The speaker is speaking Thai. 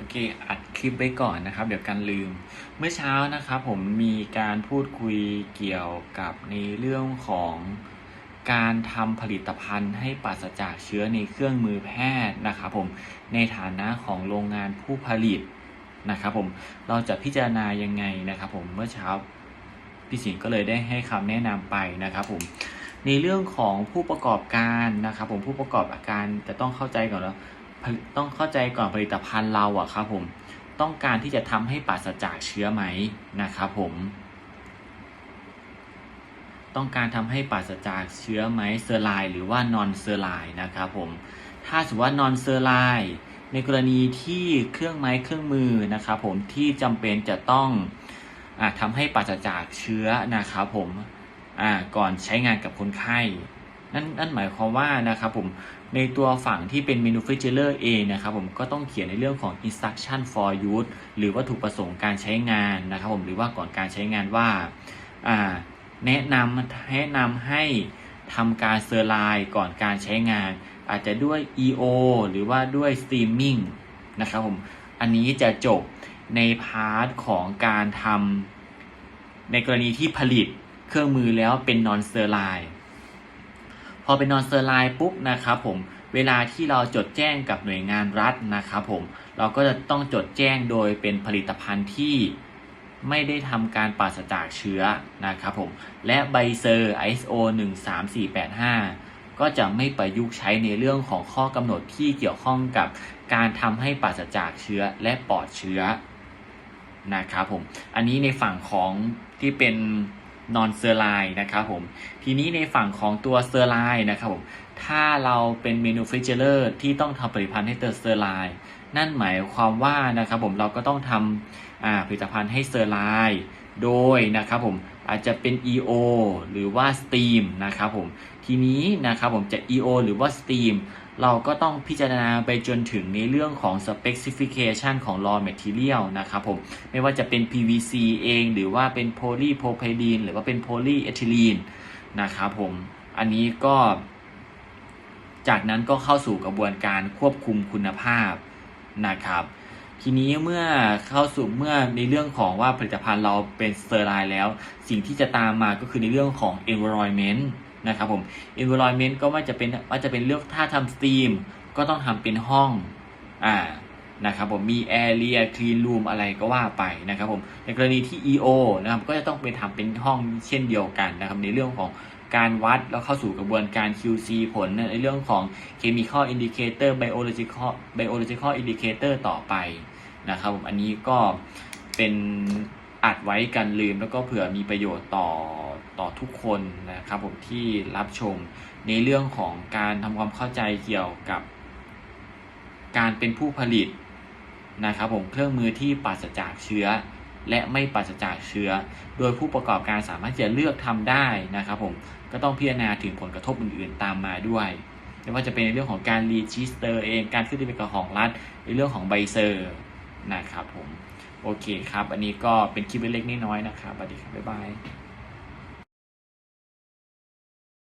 โอเคอัดคลิปไว้ก่อนนะครับ เดี๋ยวกันลืม เมื่อเช้านะครับผมมีการพูดคุยเกี่ยวกับในเรื่องของการทำผลิตภัณฑ์ให้ปราศจากเชื้อในเครื่องมือแพทย์นะครับผมในฐานะของโรงงานผู้ผลิตนะครับผมเราจะพิจารณายังไงนะครับผมเมื่อเช้าพี่สิงห์ก็เลยได้ให้คำแนะนำไปนะครับผมในเรื่องของผู้ประกอบการนะครับผมผู้ประกอบอาการจะต้องเข้าใจก่อนแล้ว ต้องเข้าใจก่อนผลิตภัณฑ์เราอะครับผมต้องการที่จะทำให้ปราศจากเชื้อไหมนะครับผม ต้องการทำให้ปราศจากเชื้อไหมเซอร์ไลหรือว่านอนเซอร์ไลนะครับผมถ้าสมมติว่านอนเซอร์ไลในกรณีที่เครื่องไม้เครื่องมือนะครับผมที่จำเป็นจะต้องอาทำให้ปราศจากเชื้อนะครับผมก่อนใช้งานกับคนไข้ นั่นนั่นหมายความว่านะครับผมในตัวฝั่งที่เป็น manufacturer เอนะครับผมก็ต้องเขียนในเรื่องของ instruction for use หรือวัตถุประสงค์การใช้งานนะครับผมหรือว่าก่อนการใช้งานว่าแนะนำแนะนำให้ทำการเซอร์ไลน์ก่อนการใช้งาน อาจจะด้วย EO หรือว่าด้วย streaming นะครับผมอันนี้จะจบในพาร์ทของการทำในกรณีที่ผลิตเครื่องมือแล้วเป็น non sterile พอ เป็นนอนเซอร์ไลน์ปุ๊บนะครับผมเวลาที่เราจดแจ้งกับหน่วยงานรัฐนะครับผมเราก็จะต้องจดแจ้งโดยเป็นผลิตภัณฑ์ที่ไม่ได้ทำการปราศจากเชื้อนะครับผมและใบเซอร์ ISO 13485 ก็จะไม่ประยุกต์ใช้ในเรื่องของข้อกำหนดที่เกี่ยวข้องกับการทำให้ปราศจากเชื้อและปลอดเชื้อนะครับผมอันนี้ในฝั่งของที่เป็น นอนเซอร์ไลน์นะครับผม ทีนี้ในฝั่งของตัวเซอร์ไลน์นะครับผม ถ้าเราเป็นเมนูฟิเจอร์ที่ต้องทำผลิตภัณฑ์ให้เตอร์เซอร์ไลน์นั่นหมายความว่านะครับผมเราก็ต้องทำผลิตภัณฑ์ให้เซอร์ไลน์โดยนะครับผมอาจจะเป็น EO หรือว่า Steam นะครับผมทีนี้นะครับผมจะ EO หรือว่า Steam เราก็ต้องพิจารณาไปจนถึงในเรื่องของ specification ของ raw material นะครับผม ไม่ว่าจะเป็น PVC เองหรือว่าเป็น polypropylene หรือว่าเป็น polyethylene นะครับผม อันนี้ก็ จากนั้นก็เข้าสู่กระบวนการควบคุมคุณภาพนะครับทีนี้เมื่อเข้าสู่เมื่อในเรื่องของว่าผลิตภัณฑ์เราเป็นสเตอร์ไลน์แล้ว สิ่งที่จะตามมาก็คือในเรื่องของ environment นะครับผม environment ก็ว่าจะเป็นว่าจะเป็นเรื่องถ้าทำ steam ก็ต้องทำเป็นห้องอ่านะครับผมมี area clean room อะไรก็ว่าไปนะครับผมในกรณีที่ EO นะครับก็จะต้องไปทำเป็นห้องเช่นเดียวกันนะครับในเรื่องของการวัดแล้วเข้าสู่กระบวนการ QC ผลในเรื่องของ chemical indicator biological biological indicator ต่อไปนะครับผมอันนี้ก็เป็นอัดไว้กันลืมแล้วก็เผื่อมีประโยชน์ต่อ ต่อทุกคนนะครับผมที่รับชมในเรื่องของการทำความเข้าใจเกี่ยวกับ การเป็นผู้ผลิตนะครับผมเครื่องมือที่ปราศจากเชื้อ และไม่ปราศจากเชื้อ โดยผู้ประกอบการสามารถจะเลือกทำได้นะครับผมก็ต้องพิจารณาถึงผลกระทบอื่นๆตามมาด้วยไม่ว่าจะเป็นในเรื่องของการรีจิสเตอร์เองการขึ้นทะเบียนกับของรัฐในเรื่องของใบเซอร์นะครับผมโอเคครับ อันนี้ก็เป็นคลิปเล็กๆน้อยๆนะครับสวัสดีครับบ๊ายบาย